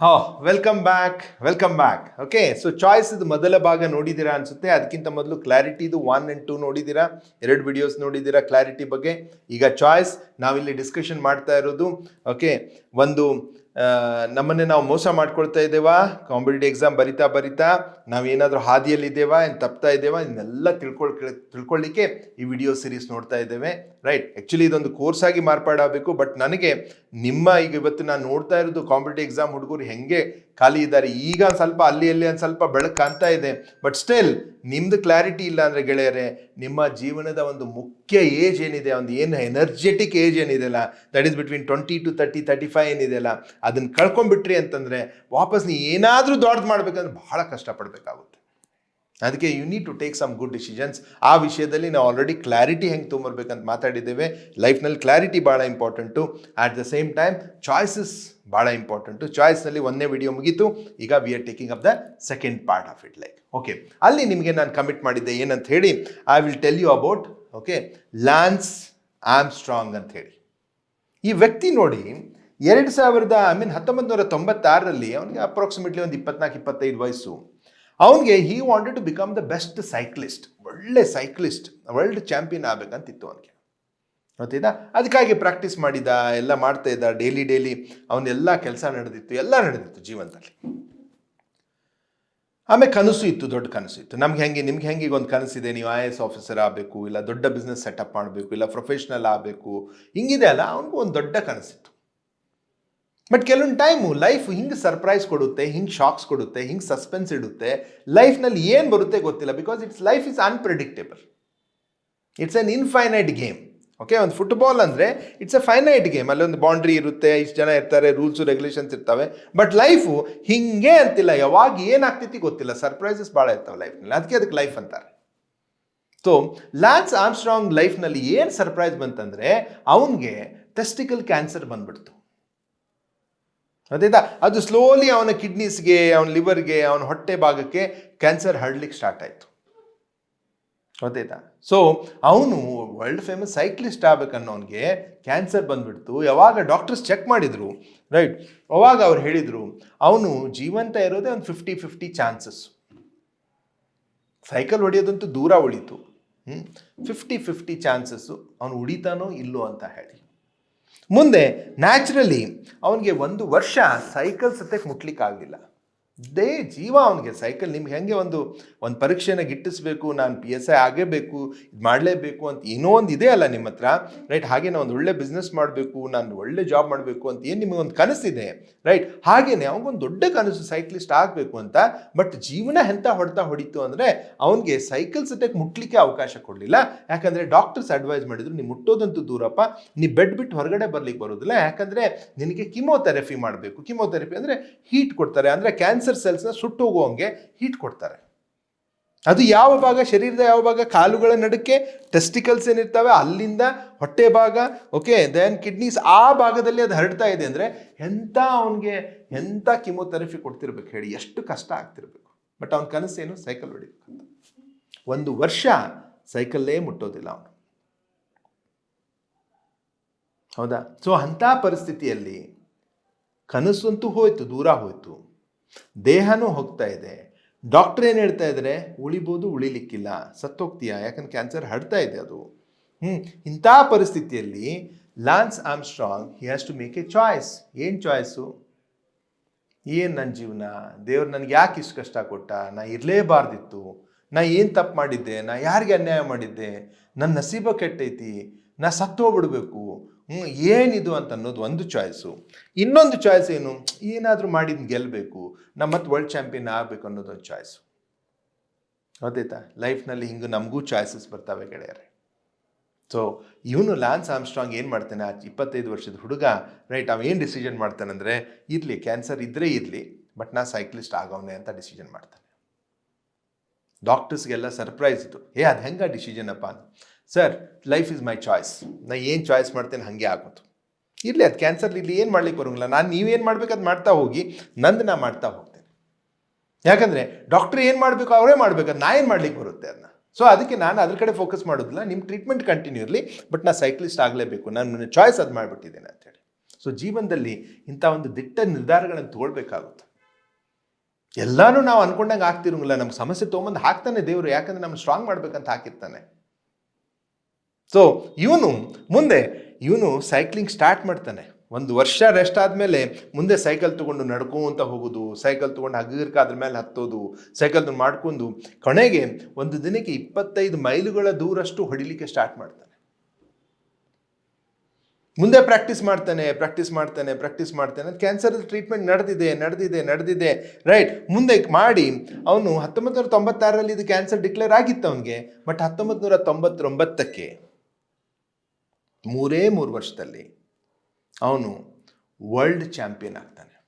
ಹಾ welcome back welcome back okay so choice ಇದು ಮೊದಲ ಭಾಗ ನೋಡಿದ್ದೀರಾ ಅನ್ಸುತ್ತೆ. ಅದಕ್ಕಿಂತ ಮೊದಲು ಕ್ಲಾರಿಟಿದು ಒನ್ ಆ್ಯಂಡ್ ಟೂ ನೋಡಿದ್ದೀರಾ. ಎರಡು ವಿಡಿಯೋಸ್ ನೋಡಿದ್ದೀರಾ ಕ್ಲಾರಿಟಿ ಬಗ್ಗೆ. ಈಗ ಚಾಯ್ಸ್ ನಾವಿಲ್ಲಿ ಡಿಸ್ಕಷನ್ ಮಾಡ್ತಾ ಇರೋದು. ಓಕೆ ಒಂದು ನಮ್ಮನ್ನೇ ನಾವು ಮೋಸ ಮಾಡ್ಕೊಳ್ತಾ ಇದ್ದೇವಾ? ಕಾಂಪಿಟೇಟಿವ್ ಎಕ್ಸಾಮ್ ಬರಿತಾ ಬರಿತಾ ನಾವು ಏನಾದರೂ ಹಾದಿಯಲ್ಲಿದ್ದೇವಾ ಏನು ತಪ್ತಾ ಇದ್ದೇವಾ? ಇದನ್ನೆಲ್ಲ ತಿಳ್ಕೊಳ್ ತಿಳ್ಕೊಳ್ಳಿಕ್ಕೆ ಈ ವಿಡಿಯೋ ಸೀರೀಸ್ ನೋಡ್ತಾ ಇದ್ದೇವೆ. ರೈಟ್ ಆ್ಯಕ್ಚುಲಿ ಇದೊಂದು ಕೋರ್ಸ್ ಆಗಿ ಮಾರ್ಪಾಡಾಗಬೇಕು ಬಟ್ ನನಗೆ ನಿಮ್ಮ ಈಗ ಇವತ್ತು ನಾನು ನೋಡ್ತಾ ಇರೋದು ಕಾಂಪಿಟೇಟಿವ್ ಎಕ್ಸಾಮ್ ಹುಡುಗರು ಹೆಂಗೆ ಖಾಲಿ ಇದ್ದಾರೆ. ಈಗ ಸ್ವಲ್ಪ ಅಲ್ಲಿ ಅಲ್ಲಿ ಒಂದು ಸ್ವಲ್ಪ ಬೆಳಕು ಕಾಣ್ತಾ ಇದೆ. ಬಟ್ ಸ್ಟಿಲ್ ನಿಮ್ದು ಕ್ಲಾರಿಟಿ ಇಲ್ಲ ಅಂದರೆ ಗೆಳೆಯರೆ, ನಿಮ್ಮ ಜೀವನದ ಒಂದು ಮುಖ್ಯ ಏಜ್ ಏನಿದೆ, ಒಂದು ಏನು ಎನರ್ಜೆಟಿಕ್ ಏಜ್ ಏನಿದೆಯಲ್ಲ that is between twenty to thirty thirty five ಏನಿದೆಯಲ್ಲ ಅದನ್ನು ಕಳ್ಕೊಂಡ್ಬಿಟ್ರಿ ಅಂತಂದರೆ ವಾಪಸ್ ನೀವು ಏನಾದರೂ ದೊಡ್ಡದು ಮಾಡ್ಬೇಕಂದ್ರೆ ಬಹಳ ಕಷ್ಟಪಡಬೇಕಾಗುತ್ತೆ. ಅದಕ್ಕೆ you need to take some good decisions ಆ ವಿಷಯದಲ್ಲಿ ನಾವು ಆಲ್ರೆಡಿ ಕ್ಲಾರಿಟಿ ಹೆಂಗೆ ತುಂಬರ್ಬೇಕಂತ ಮಾತಾಡಿದ್ದೇವೆ. ಲೈಫ್ನಲ್ಲಿ ಕ್ಲಾರಿಟಿ ಭಾಳ important at the same time choices ಭಾಳ ಇಂಪಾರ್ಟೆಂಟು ಚಾಯ್ಸ್ನಲ್ಲಿ ಒಂದೇ ವಿಡಿಯೋ ಮುಗೀತು. ಈಗ we are taking up the second part of it like okay ಅಲ್ಲಿ ನಿಮಗೆ ನಾನು ಕಮಿಟ್ ಮಾಡಿದ್ದೆ ಏನಂತ ಹೇಳಿ I will tell you about okay Lance Armstrong ಅಂತ ಹೇಳಿ. ಈ ವ್ಯಕ್ತಿ ನೋಡಿ, ಎರಡು ಸಾವಿರದ ಐ ಮೀನ್ ಹತ್ತೊಂಬತ್ತು ನೂರ ತೊಂಬತ್ತಾರರಲ್ಲಿ ಅವನಿಗೆ ಅಪ್ರಾಕ್ಸಿಮೇಟ್ಲಿ ಒಂದು ಇಪ್ಪತ್ನಾಲ್ಕು, ಇಪ್ಪತ್ತೈದು ವಯಸ್ಸು. ಅವನಿಗೆ he wanted to become the best cyclist ಒಳ್ಳೆ ಸೈಕ್ಲಿಸ್ಟ್ ವರ್ಲ್ಡ್ ಚಾಂಪಿಯನ್ ಆಗಬೇಕಂತಿತ್ತು ಅವನಿಗೆ. ಗೊತ್ತಿದ್ದಾ ಅದಕ್ಕಾಗಿ ಪ್ರಾಕ್ಟೀಸ್ ಮಾಡಿದ, ಎಲ್ಲ ಮಾಡ್ತಾ ಇದ್ದ ಡೈಲಿ ಡೈಲಿ ಅವನೆಲ್ಲ ಕೆಲಸ ನಡೆದಿತ್ತು, ಎಲ್ಲ ನಡೆದಿತ್ತು ಜೀವನದಲ್ಲಿ. ಆಮೇಲೆ ಕನಸು ಇತ್ತು, ದೊಡ್ಡ ಕನಸು ಇತ್ತು. ನಮ್ಗೆ ಹೆಂಗೆ, ನಿಮ್ಗೆ ಹೆಂಗೆ ಈಗ ಒಂದು ಕನಸಿದೆ ನೀವು ಐ ಎ ಎಸ್ ಆಫೀಸರ್ ಆಗಬೇಕು, ಇಲ್ಲ ದೊಡ್ಡ ಬಿಸ್ನೆಸ್ ಸೆಟಪ್ ಮಾಡಬೇಕು, ಇಲ್ಲ ಪ್ರೊಫೆಷ್ನಲ್ ಆಗಬೇಕು, ಹಿಂಗಿದೆ ಅಲ್ಲ, ಅವನಿಗೂ ಒಂದು ದೊಡ್ಡ ಕನಸಿತ್ತು. ಬಟ್ ಕೆಲವೊಂದು ಟೈಮು ಲೈಫ್ ಹಿಂಗೆ ಸರ್ಪ್ರೈಸ್ ಕೊಡುತ್ತೆ, ಹಿಂಗೆ ಶಾಕ್ಸ್ ಕೊಡುತ್ತೆ, ಹಿಂಗೆ ಸಸ್ಪೆನ್ಸ್ ಇಡುತ್ತೆ. ಲೈಫ್ನಲ್ಲಿ ಏನು ಬರುತ್ತೆ ಗೊತ್ತಿಲ್ಲ because it's life is unpredictable it's an infinite game okay ಒಂದು ಫುಟ್ಬಾಲ್ ಅಂದರೆ ಇಟ್ಸ್ ಎ ಫೈನೈಟ್ ಗೇಮ್ ಅಲ್ಲಿ ಒಂದು ಬೌಂಡ್ರಿ ಇರುತ್ತೆ, ಇಷ್ಟು ಜನ ಇರ್ತಾರೆ ರೂಲ್ಸು ರೆಗ್ಯುಲೇಷನ್ಸ್ ಇರ್ತವೆ. ಬಟ್ ಲೈಫು ಹಿಂಗೆ ಅಂತಿಲ್ಲ. ಯಾವಾಗ ಏನಾಗ್ತೈತಿ ಗೊತ್ತಿಲ್ಲ. ಸರ್ಪ್ರೈಸಸ್ ಭಾಳ ಇರ್ತಾವೆ ಲೈಫ್ನಲ್ಲಿ ಅದಕ್ಕೆ ಅದಕ್ಕೆ ಲೈಫ್ ಅಂತಾರೆ. ಸೊ ಲ್ಯಾನ್ಸ್ ಆಮ್ಸ್ಟ್ರಾಂಗ್ ಲೈಫ್ನಲ್ಲಿ ಏನು ಸರ್ಪ್ರೈಸ್ ಬಂತಂದರೆ, ಅವನಿಗೆ ಟೆಸ್ಟಿಕಲ್ ಕ್ಯಾನ್ಸರ್ ಬಂದ್ಬಿಡ್ತು. ಅದೇದಾ ಅದು ಸ್ಲೋಲಿ ಅವನ ಕಿಡ್ನೀಸ್ಗೆ ಅವನ ಲಿವರ್ಗೆ ಅವನ ಹೊಟ್ಟೆ ಭಾಗಕ್ಕೆ ಕ್ಯಾನ್ಸರ್ ಹರಡ್ಲಿಕ್ಕೆ ಸ್ಟಾರ್ಟ್ ಆಯಿತು. ಗೊತ್ತಾಯ್ತಾ ಸೊ ಅವನು ವರ್ಲ್ಡ್ ಫೇಮಸ್ ಸೈಕ್ಲಿಸ್ಟ್ ಆಗ್ಬೇಕನ್ನೋನ್ಗೆ ಕ್ಯಾನ್ಸರ್ ಬಂದ್ಬಿಡ್ತು. ಯಾವಾಗ ಡಾಕ್ಟರ್ಸ್ ಚೆಕ್ ಮಾಡಿದರು ರೈಟ್ ಅವಾಗ ಅವ್ರು ಹೇಳಿದರು, ಅವನು ಜೀವಂತ ಇರೋದೇ ಒಂದು ಫಿಫ್ಟಿ ಫಿಫ್ಟಿ ಚಾನ್ಸಸ್ ಸೈಕಲ್ ಹೊಡೆಯೋದಂತೂ ದೂರ ಉಳೀತು. ಫಿಫ್ಟಿ ಫಿಫ್ಟಿ ಚಾನ್ಸಸ್ಸು ಅವನು ಉಳಿತಾನೋ ಇಲ್ಲೋ ಅಂತ ಹೇಳಿ. ಮುಂದೆ ನ್ಯಾಚುರಲಿ ಅವನಿಗೆ ಒಂದು ವರ್ಷ ಸೈಕಲ್ ಸತ್ಯಕ್ಕೆ ಮುಟ್ಲಿಕ್ಕಾಗಲಿಲ್ಲ. ದೇ ಜೀವ ಅವನಿಗೆ. ಸೈಕಲ್ ನಿಮ್ಗೆ ಹೆಂಗೆ ಒಂದು ಒಂದು ಪರೀಕ್ಷೆನ ಗಿಟ್ಟಿಸ್ಬೇಕು, ನಾನು ಪಿ ಎಸ್ ಐ ಆಗೇಬೇಕು ಇದು ಮಾಡಲೇಬೇಕು ಅಂತ ಏನೋ ಒಂದು ಇದೆ ಅಲ್ಲ ನಿಮ್ಮ ಹತ್ರ ರೈಟ್ ಹಾಗೆ ನಾನು ಒಂದು ಒಳ್ಳೆ ಬಿಸ್ನೆಸ್ ಮಾಡಬೇಕು, ನಾನು ಒಳ್ಳೆ ಜಾಬ್ ಮಾಡಬೇಕು ಅಂತ ಏನು ನಿಮಗೆ ಒಂದು ಕನಸಿದೆ ರೈಟ್ ಹಾಗೇನೆ ಅವನಿಗೊಂದು ದೊಡ್ಡ ಕನಸು ಸೈಕ್ಲಿಸ್ಟ್ ಆಗಬೇಕು ಅಂತ ಬಟ್ ಜೀವನ ಎಂಥ ಹೊಡೆತ ಹೊಡಿತು ಅಂದರೆ ಅವನಿಗೆ ಸೈಕಲ್ ಸತ್ಯಕ್ಕೆ ಮುಟ್ಲಿಕ್ಕೆ ಅವಕಾಶ ಕೊಡಲಿಲ್ಲ. ಯಾಕಂದರೆ ಡಾಕ್ಟರ್ಸ್ ಅಡ್ವೈಸ್ ಮಾಡಿದ್ರು ನೀವು ಮುಟ್ಟೋದಂತೂ ದೂರಪ್ಪ, ನೀ ಬೆಡ್ ಬಿಟ್ಟು ಹೊರಗಡೆ ಬರ್ಲಿಕ್ಕೆ ಬರೋದಿಲ್ಲ. ಯಾಕಂದರೆ ನಿನಗೆ ಕಿಮೋಥೆರಪಿ ಮಾಡಬೇಕು. ಕಿಮೋಥೆರಪಿ ಅಂದರೆ ಹೀಟ್ ಕೊಡ್ತಾರೆ, ಅಂದರೆ ಕ್ಯಾನ್ಸರ್ ಸೆಲ್ಸ್ನ ಸುಟ್ಟು ಹೋಗುವಂಗೆ ಹೀಟ್ ಕೊಡ್ತಾರೆ. ಅದು ಯಾವ ಭಾಗ? ಶರೀರದ ಯಾವ ಭಾಗ? ಕಾಲುಗಳ ನಡುಕ್ಕೆ ಟೆಸ್ಟಿಕಲ್ಸ್ ಏನಿರ್ತವೆ, ಅಲ್ಲಿಂದ ಹೊಟ್ಟೆ ಭಾಗ ಓಕೆ ದೆನ್ ಕಿಡ್ನೀಸ್ ಆ ಭಾಗದಲ್ಲಿ ಅದು ಹರಡ್ತಾ ಇದೆ ಅಂದರೆ ಎಂಥ ಅವನಿಗೆ ಎಂಥ ಕಿಮೋಥೆರಪಿ ಕೊಡ್ತಿರ್ಬೇಕು ಹೇಳಿ, ಎಷ್ಟು ಕಷ್ಟ ಆಗ್ತಿರ್ಬೇಕು. ಬಟ್ ಅವನ ಕನಸೇನು ಸೈಕಲ್ ಹೊಡಿಬೇಕಂತ. ಒಂದು ವರ್ಷ ಸೈಕಲ್ಲೇ ಮುಟ್ಟೋದಿಲ್ಲ ಅವನು. ಹೌದಾ? ಸೊ ಅಂಥ ಪರಿಸ್ಥಿತಿಯಲ್ಲಿ ಕನಸಂತೂ ಹೋಯ್ತು, ದೂರ ಹೋಯ್ತು. ದೇಹನೂ ಹೋಗ್ತಾ ಇದೆ. ಡಾಕ್ಟರ್ ಏನು ಹೇಳ್ತಾ ಇದ್ದಾರೆ ಉಳಿಬೋದು, ಉಳಿಲಿಕ್ಕಿಲ್ಲ. ಸತ್ತೋಗ್ತೀಯಾ? ಯಾಕಂದ್ರೆ ಕ್ಯಾನ್ಸರ್ ಹಡ್ತಾ ಇದೆ ಅದು. ಹ್ಞೂ ಇಂಥ ಪರಿಸ್ಥಿತಿಯಲ್ಲಿ Lance Armstrong he has to make a choice ಏನು ಚಾಯ್ಸು ಏನು ನನ್ನ ಜೀವನ? ದೇವ್ರು ನನಗೆ ಯಾಕೆ ಇಷ್ಟು ಕಷ್ಟ ಕೊಟ್ಟ? ನಾ ಇರಲೇಬಾರ್ದಿತ್ತು. ನಾ ಏನು ತಪ್ಪು ಮಾಡಿದ್ದೆ? ನಾ ಯಾರಿಗೆ ಅನ್ಯಾಯ ಮಾಡಿದ್ದೆ? ನನ್ನ ನಸೀಬ ಕೆಟ್ಟೈತಿ. ನಾ ಸತ್ತು ಹೋಗ್ಬಿಡ್ಬೇಕು ಹ್ಞೂ ಏನಿದು ಅಂತ ಅನ್ನೋದು ಒಂದು ಚಾಯ್ಸು ಇನ್ನೊಂದು ಚಾಯ್ಸ್ ಏನು? ಏನಾದರೂ ಮಾಡಿದ್ ಗೆಲ್ಲಬೇಕು ನಮ್ಮ ಮತ್ತೆ ವರ್ಲ್ಡ್ ಚಾಂಪಿಯನ್ ಆಗಬೇಕು ಅನ್ನೋದು ಒಂದು ಚಾಯ್ಸು ಗೊತ್ತಾಯ್ತಾ ಲೈಫ್ನಲ್ಲಿ ಹಿಂಗೆ ನಮಗೂ ಚಾಯ್ಸಸ್ ಬರ್ತವೆ ಗೆಳೆಯರೆ. ಸೊ ಇವನು ಲಾನ್ಸ್ ಆಮ್ಸ್ಟ್ರಾಂಗ್ ಏನು ಮಾಡ್ತಾನೆ? ಆ ಇಪ್ಪತ್ತೈದು ವರ್ಷದ ಹುಡುಗ ರೈಟ್ ಅವ ಏನು ಡಿಸಿಷನ್ ಮಾಡ್ತಾನಂದರೆ ಇರಲಿ ಕ್ಯಾನ್ಸರ್ ಇದ್ದರೆ ಇರಲಿ ಬಟ್ ನಾ ಸೈಕ್ಲಿಸ್ಟ್ ಆಗವನೆ ಅಂತ ಡಿಸಿಷನ್ ಮಾಡ್ತಾನೆ. ಡಾಕ್ಟರ್ಸ್ಗೆಲ್ಲ ಸರ್ಪ್ರೈಸ್ ಇತ್ತು ಏ ಅದು ಹೆಂಗೆ ಡಿಸಿಷನ್ ಅಪ್ಪ? Sir life is my choice ನಾ ಏನು ಚಾಯ್ಸ್ ಮಾಡ್ತೇನೆ ಹಾಗೆ ಆಗೋದು. ಇರಲಿ, ಅದು ಕ್ಯಾನ್ಸರ್ ಇಲ್ಲಿ ಏನು ಮಾಡ್ಲಿಕ್ಕೆ ಬರೋಂಗಿಲ್ಲ. ನಾನು ನೀವೇನು ಮಾಡ್ಬೇಕು ಅದು ಮಾಡ್ತಾ ಹೋಗಿ, ನಂದು ನಾ ಮಾಡ್ತಾ ಹೋಗ್ತೇನೆ. ಯಾಕಂದರೆ ಡಾಕ್ಟ್ರ್ ಏನು ಮಾಡಬೇಕು, ಅವರೇ ಮಾಡಬೇಕು ಅದು ನಾ ಏನು ಮಾಡ್ಲಿಕ್ಕೆ ಬರುತ್ತೆ ಅದನ್ನ ಸೊ ಅದಕ್ಕೆ ನಾನು ಅದ್ರ ಕಡೆ ಫೋಕಸ್ ಮಾಡೋದಿಲ್ಲ. ನಿಮ್ಮ ಟ್ರೀಟ್ಮೆಂಟ್ ಕಂಟಿನ್ಯೂ ಇರಲಿ ಬಟ್ ನಾ ಸೈಕ್ಲಿಸ್ಟ್ ಆಗಲೇಬೇಕು. ನಾನು ಚಾಯ್ಸ್ ಅದು ಮಾಡಿಬಿಟ್ಟಿದ್ದೇನೆ ಅಂತೇಳಿ ಸೊ ಜೀವನದಲ್ಲಿ ಇಂಥ ಒಂದು ದಿಟ್ಟ ನಿರ್ಧಾರಗಳನ್ನು ತಗೊಳ್ಬೇಕಾಗುತ್ತೆ. ಎಲ್ಲಾನು ನಾವು ಅನ್ಕೊಂಡಂಗೆ ಆಗ್ತಿರಂಗಿಲ್ಲ. ನಮ್ಗೆ ಸಮಸ್ಯೆ ತೊಗೊಂಬಂದು ಹಾಕ್ತಾನೆ ದೇವರು. ಯಾಕಂದ್ರೆ ನಮ್ಮ ಸ್ಟ್ರಾಂಗ್ ಮಾಡ್ಬೇಕಂತ ಹಾಕಿರ್ತಾನೆ. ಸೊ ಇವನು ಮುಂದೆ, ಇವನು ಸೈಕ್ಲಿಂಗ್ ಸ್ಟಾರ್ಟ್ ಮಾಡ್ತಾನೆ. ಒಂದು ವರ್ಷ ರೆಸ್ಟ್ ಆದಮೇಲೆ ಮುಂದೆ ಸೈಕಲ್ ತೊಗೊಂಡು ನಡ್ಕೊಂತ ಹೋಗೋದು ಸೈಕಲ್ ತೊಗೊಂಡು ಹಗ್ಗರ್ಕ ಅದ್ರ ಮೇಲೆ ಹತ್ತೋದು ಸೈಕಲ್ ಮಾಡ್ಕೊಂಡು ಕೊನೆಗೆ ಒಂದು ದಿನಕ್ಕೆ ಇಪ್ಪತ್ತೈದು ಮೈಲುಗಳ ದೂರಷ್ಟು ಹೊಡಿಲಿಕ್ಕೆ ಸ್ಟಾರ್ಟ್ ಮಾಡ್ತಾನೆ. ಮುಂದೆ ಪ್ರಾಕ್ಟೀಸ್ ಮಾಡ್ತಾನೆ ಪ್ರಾಕ್ಟೀಸ್ ಮಾಡ್ತಾನೆ ಪ್ರಾಕ್ಟೀಸ್ ಮಾಡ್ತಾನೆ. ಕ್ಯಾನ್ಸರ್ ಟ್ರೀಟ್ಮೆಂಟ್ ನಡೆದಿದೆ ನಡೆದಿದೆ ನಡೆದಿದೆ. ರೈಟ್ ಮುಂದೆ ಮಾಡಿ, ಅವನು ಹತ್ತೊಂಬತ್ತು ನೂರ ತೊಂಬತ್ತಾರರಲ್ಲಿ ಇದು ಕ್ಯಾನ್ಸರ್ ಡಿಕ್ಲೇರ್ ಆಗಿತ್ತು ಅವನಿಗೆ ಬಟ್ ಹತ್ತೊಂಬತ್ತು ನೂರ ತೊಂಬತ್ತೊಂಬತ್ತಕ್ಕೆ ಮೂರೇ ಮೂರು ವರ್ಷದಲ್ಲಿ ಅವನು ವರ್ಲ್ಡ್ ಚಾಂಪಿಯನ್ ಆಗ್ತಾನೆ.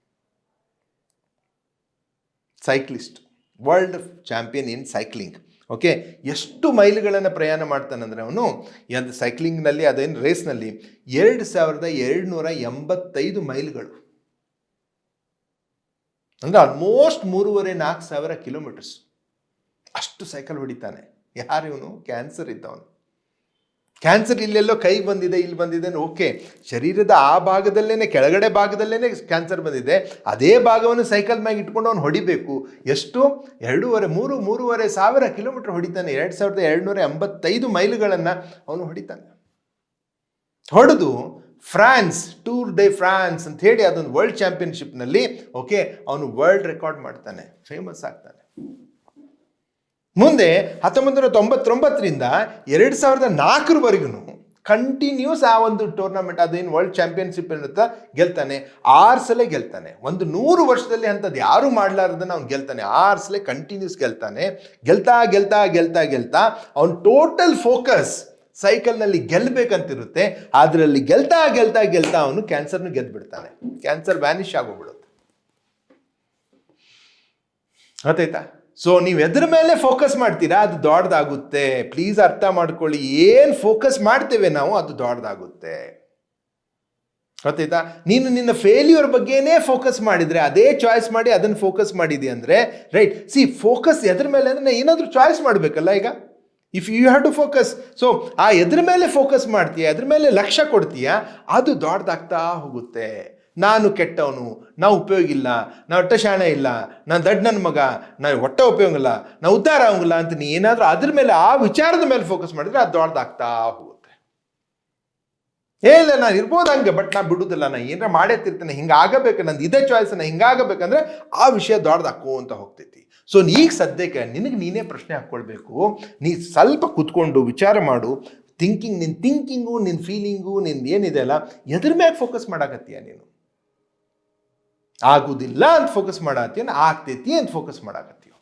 Cyclist world champion in cycling okay ಎಷ್ಟು ಮೈಲುಗಳನ್ನು ಪ್ರಯಾಣ ಮಾಡ್ತಾನಂದರೆ ಅವನು ಎಂದು ಸೈಕ್ಲಿಂಗ್ನಲ್ಲಿ ಅದೇನು ರೇಸ್ನಲ್ಲಿ ಎರಡು ಸಾವಿರದ ಎರಡುನೂರ ಎಂಬತ್ತೈದು ಮೈಲ್ಗಳು. ಅಂದರೆ ಆಲ್ಮೋಸ್ಟ್ ಮೂರುವರೆ ನಾಲ್ಕು ಸಾವಿರ ಕಿಲೋಮೀಟರ್ಸ್ ಅಷ್ಟು ಸೈಕಲ್ ಹೊಡಿತಾನೆ. ಯಾರು ಇವನು? ಕ್ಯಾನ್ಸರ್ ಇದ್ದವನು. ಕ್ಯಾನ್ಸರ್ ಇಲ್ಲೆಲ್ಲೋ ಕೈ ಬಂದಿದೆ, ಇಲ್ಲಿ ಬಂದಿದೆ ಓಕೆ ಶರೀರದ ಆ ಭಾಗದಲ್ಲೇ ಕೆಳಗಡೆ ಭಾಗದಲ್ಲೇ ಕ್ಯಾನ್ಸರ್ ಬಂದಿದೆ. ಅದೇ ಭಾಗವನ್ನು ಸೈಕಲ್ ಮ್ಯಾಗ ಇಟ್ಕೊಂಡು ಅವ್ನು ಹೊಡಿಬೇಕು. ಎಷ್ಟು? ಎರಡೂವರೆ, ಮೂರು, ಮೂರುವರೆ ಸಾವಿರ ಕಿಲೋಮೀಟರ್ ಹೊಡಿತಾನೆ. ಎರಡು ಸಾವಿರದ ಎರಡುನೂರ ಎಂಬತ್ತೈದು ಮೈಲುಗಳನ್ನು ಅವನು ಹೊಡಿತಾನೆ. ಹೊಡೆದು ಫ್ರಾನ್ಸ್ ಟೂರ್ ಡೆ ಫ್ರಾನ್ಸ್ ಅಂತ ಹೇಳಿ ಅದೊಂದು ವರ್ಲ್ಡ್ ಚಾಂಪಿಯನ್ಶಿಪ್ನಲ್ಲಿ ಓಕೆ ಅವನು ವರ್ಲ್ಡ್ ರೆಕಾರ್ಡ್ ಮಾಡ್ತಾನೆ. ಫೇಮಸ್ ಆಗ್ತಾನೆ. ಮುಂದೆ ಹತ್ತೊಂಬತ್ತು ನೂರ ತೊಂಬತ್ತೊಂಬತ್ತರಿಂದ ಎರಡು ಸಾವಿರದ ನಾಲ್ಕರವರೆಗೂ ಕಂಟಿನ್ಯೂಸ್ ಆ ಒಂದು ಟೂರ್ನಮೆಂಟ್ ಅದೇನು ವರ್ಲ್ಡ್ ಚಾಂಪಿಯನ್ಶಿಪ್ ಇರುತ್ತೆ, ಗೆಲ್ತಾನೆ. ಆರು ಸಲ ಗೆಲ್ತಾನೆ. ಒಂದು ನೂರು ವರ್ಷದಲ್ಲಿ ಅಂಥದ್ದು ಯಾರು ಮಾಡಲಾರ್ದನ್ನ ಅವ್ನು ಗೆಲ್ತಾನೆ. ಆರು ಸಲ ಕಂಟಿನ್ಯೂಸ್ ಗೆಲ್ತಾನೆ. ಗೆಲ್ತಾ ಗೆಲ್ತಾ ಗೆಲ್ತಾ ಗೆಲ್ತಾ ಅವ್ನು ಟೋಟಲ್ ಫೋಕಸ್ ಸೈಕಲ್ನಲ್ಲಿ ಗೆಲ್ಲಬೇಕಂತಿರುತ್ತೆ ಅದರಲ್ಲಿ ಗೆಲ್ತಾ ಗೆಲ್ತಾ ಗೆಲ್ತಾ ಅವನು ಕ್ಯಾನ್ಸರ್ನ ಗೆದ್ದುಬಿಡ್ತಾನೆ ಕ್ಯಾನ್ಸರ್ ವ್ಯಾನಿಷ್ ಆಗೋಗ್ಬಿಡುತ್ತೆ. ಗೊತ್ತಾಯ್ತಾ? ಸೊ ನೀವು ಎದ್ರ ಮೇಲೆ ಫೋಕಸ್ ಮಾಡ್ತೀರಾ, ಅದು ದೊಡ್ಡದಾಗುತ್ತೆ. ಪ್ಲೀಸ್ ಅರ್ಥ ಮಾಡ್ಕೊಳ್ಳಿ, ಏನು ಫೋಕಸ್ ಮಾಡ್ತೇವೆ ನಾವು, ಅದು ದೊಡ್ಡದಾಗುತ್ತೆ. ಗೊತ್ತಾಯ್ತಾ? ನೀನು ನಿನ್ನ ಫೇಲ್ಯೂರ್ ಬಗ್ಗೆನೇ ಫೋಕಸ್ ಮಾಡಿದ್ರೆ, ಅದೇ ಚಾಯ್ಸ್ ಮಾಡಿ ಅದನ್ನು ಫೋಕಸ್ ಮಾಡಿದೆ ಅಂದರೆ ರೈಟ್ ಸಿ ಫೋಕಸ್ ಎದ್ರ ಮೇಲೆ ಅಂದರೆ ಏನಾದರೂ ಚಾಯ್ಸ್ ಮಾಡಬೇಕಲ್ಲ ಈಗ? If you have to focus so ಆ ಎದ್ರ ಮೇಲೆ ಫೋಕಸ್ ಮಾಡ್ತೀಯ, ಎದ್ರ ಮೇಲೆ ಲಕ್ಷ್ಯ ಕೊಡ್ತೀಯ, ಅದು ದೊಡ್ಡದಾಗ್ತಾ ಹೋಗುತ್ತೆ. ನಾನು ಕೆಟ್ಟವನು ನಾವು ಉಪಯೋಗ ಇಲ್ಲ ನಾವು ಒಟ್ಟ ಶಾಣೆ ಇಲ್ಲ ನಾನು ದಡ್ಡ ನನ್ನ ಮಗ ನಾನು ಒಟ್ಟ ಉಪಯೋಗ ಇಲ್ಲ ನಾವು ಉದ್ಧಾರ ಆಗಂಗಿಲ್ಲ ಅಂತ ನೀ ಏನಾದರೂ ಅದ್ರ ಮೇಲೆ, ಆ ವಿಚಾರದ ಮೇಲೆ ಫೋಕಸ್ ಮಾಡಿದ್ರೆ ಅದು ದೊಡ್ಡದಾಗ್ತಾ ಹೋಗುತ್ತೆ. ಏ ಇಲ್ಲ ನಾನು ಇರ್ಬೋದು ಹಂಗೆ ಬಟ್ ನಾ ಬಿಡುದಿಲ್ಲ, ನಾ ಏನಾರ ಮಾಡೇ ತಿರ್ತೇನೆ ಹಿಂಗೆ ಆಗಬೇಕು ನಂದು ಇದೇ ಚಾಯ್ಸ್ ನಾ ಹಿಂಗಾಗಬೇಕಂದ್ರೆ ಆ ವಿಷಯ ದೊಡ್ಡದಾಕೋ ಅಂತ ಹೋಗ್ತೈತಿ. ಸೊ ಈಗ ಸದ್ಯಕ್ಕೆ ನಿನಗೆ ನೀನೇ ಪ್ರಶ್ನೆ ಹಾಕ್ಕೊಳ್ಬೇಕು ನೀ ಸ್ವಲ್ಪ ಕುತ್ಕೊಂಡು ವಿಚಾರ ಮಾಡು. ಥಿಂಕಿಂಗ್ ನಿನ್ನ ಥಿಂಕಿಂಗು ನಿನ್ನ ಫೀಲಿಂಗು ನಿನ್ನ ಏನಿದೆ ಅಲ್ಲ, ಎದ್ರ ಮ್ಯಾಗ ಫೋಕಸ್ ಮಾಡಾಕತ್ತೀಯ ನೀನು? ಆಗುದಿಲ್ಲ ಅಂತ ಫೋಕಸ್ ಮಾಡತ್ತೀಯ, ಆಗ್ತೈತಿ ಅಂತ ಫೋಕಸ್ ಮಾಡಾಕತ್ತೀಯ?